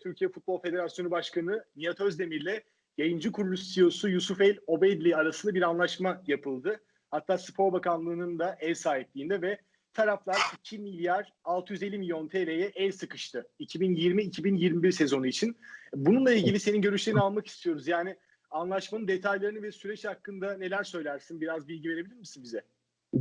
Türkiye Futbol Federasyonu Başkanı Nihat Özdemir'le yayıncı kuruluş CEO'su Yusuf El Obeidli arasında bir anlaşma yapıldı. Hatta Spor Bakanlığı'nın da ev sahipliğinde ve taraflar 2 milyar 650 milyon TL'ye el sıkıştı. 2020-2021 sezonu için. Bununla ilgili senin görüşlerini almak istiyoruz. Yani anlaşmanın detaylarını ve süreç hakkında neler söylersin? Biraz bilgi verebilir misin bize?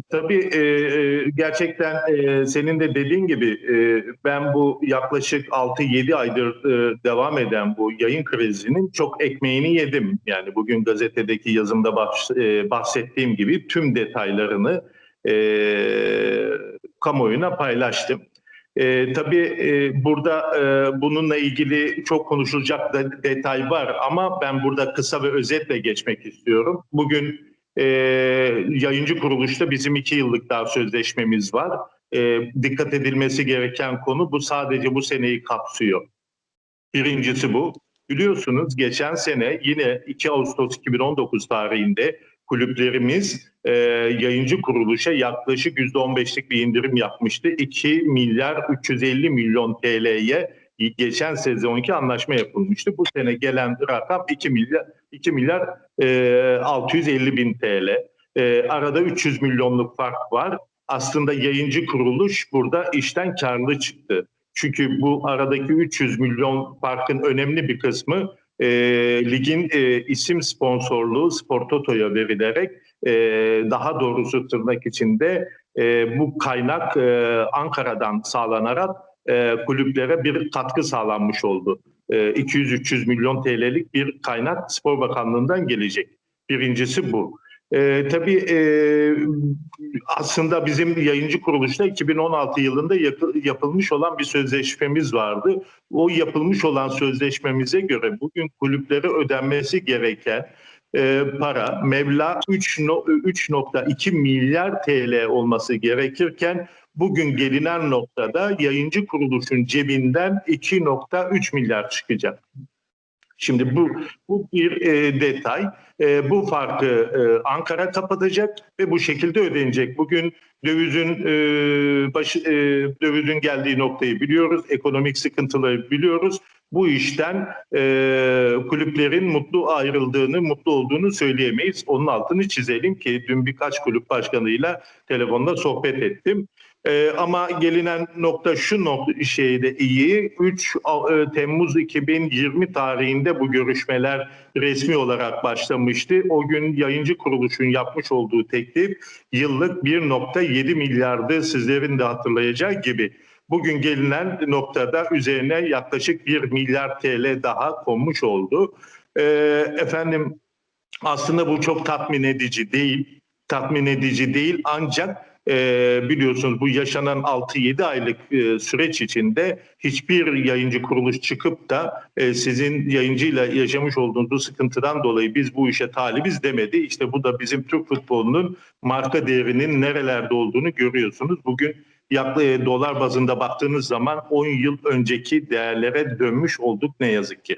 Tabii e, e, gerçekten e, senin de dediğin gibi e, ben bu yaklaşık 6-7 aydır e, devam eden bu yayın krizinin çok ekmeğini yedim. Yani bugün gazetedeki yazımda baş, e, bahsettiğim gibi tüm detaylarını e, kamuoyuna paylaştım. E, tabii e, burada e, bununla ilgili çok konuşulacak da, detay var ama ben burada kısa ve özetle geçmek istiyorum. Bugün e, yayıncı kuruluşta bizim iki yıllık daha sözleşmemiz var. E, dikkat edilmesi gereken konu bu sadece bu seneyi kapsıyor. Birincisi bu. Biliyorsunuz geçen sene yine 2 Ağustos 2019 tarihinde kulüplerimiz e, yayıncı kuruluşa yaklaşık %15'lik bir indirim yapmıştı. 2 milyar 350 milyon TL'ye geçen sezonki anlaşma yapılmıştı. Bu sene gelen rakam 2 milyar 2 milyar e, 650 bin TL. E, arada 300 milyonluk fark var. Aslında yayıncı kuruluş burada işten karlı çıktı. Çünkü bu aradaki 300 milyon farkın önemli bir kısmı e, ligin e, isim sponsorluğu Spor Toto'ya verilerek e, daha doğrusu tırnak içinde e, bu kaynak e, Ankara'dan sağlanarak e, kulüplere bir katkı sağlanmış oldu. E, 200-300 milyon TL'lik bir kaynak Spor Bakanlığı'ndan gelecek. Birincisi bu. E, tabii e, aslında bizim yayıncı kuruluşta 2016 yılında yapı, yapılmış olan bir sözleşmemiz vardı. O yapılmış olan sözleşmemize göre bugün kulüplere ödenmesi gereken e, para meblağ 3.2 milyar TL olması gerekirken bugün gelinen noktada yayıncı kuruluşun cebinden 2.3 milyar çıkacak. Şimdi bu bu bir e, detay. E, bu farkı e, Ankara kapatacak ve bu şekilde ödenecek. Bugün dövizin e, başı, e, dövizin geldiği noktayı biliyoruz. Ekonomik sıkıntıları biliyoruz. Bu işten e, kulüplerin mutlu ayrıldığını, mutlu olduğunu söyleyemeyiz. Onun altını çizelim ki dün birkaç kulüp başkanıyla telefonda sohbet ettim. Ee, ama gelinen nokta şu nokta şeyde iyi. 3 e, Temmuz 2020 tarihinde bu görüşmeler resmi olarak başlamıştı. O gün yayıncı kuruluşun yapmış olduğu teklif yıllık 1.7 milyardı sizlerin de hatırlayacağı gibi. Bugün gelinen noktada üzerine yaklaşık 1 milyar TL daha konmuş oldu. Ee, efendim aslında bu çok tatmin edici değil. Tatmin edici değil ancak e, biliyorsunuz bu yaşanan 6-7 aylık e, süreç içinde hiçbir yayıncı kuruluş çıkıp da e, sizin yayıncıyla yaşamış olduğunuz bu sıkıntıdan dolayı biz bu işe talibiz demedi. İşte bu da bizim Türk futbolunun marka değerinin nerelerde olduğunu görüyorsunuz. Bugün yaklaşık dolar bazında baktığınız zaman 10 yıl önceki değerlere dönmüş olduk ne yazık ki.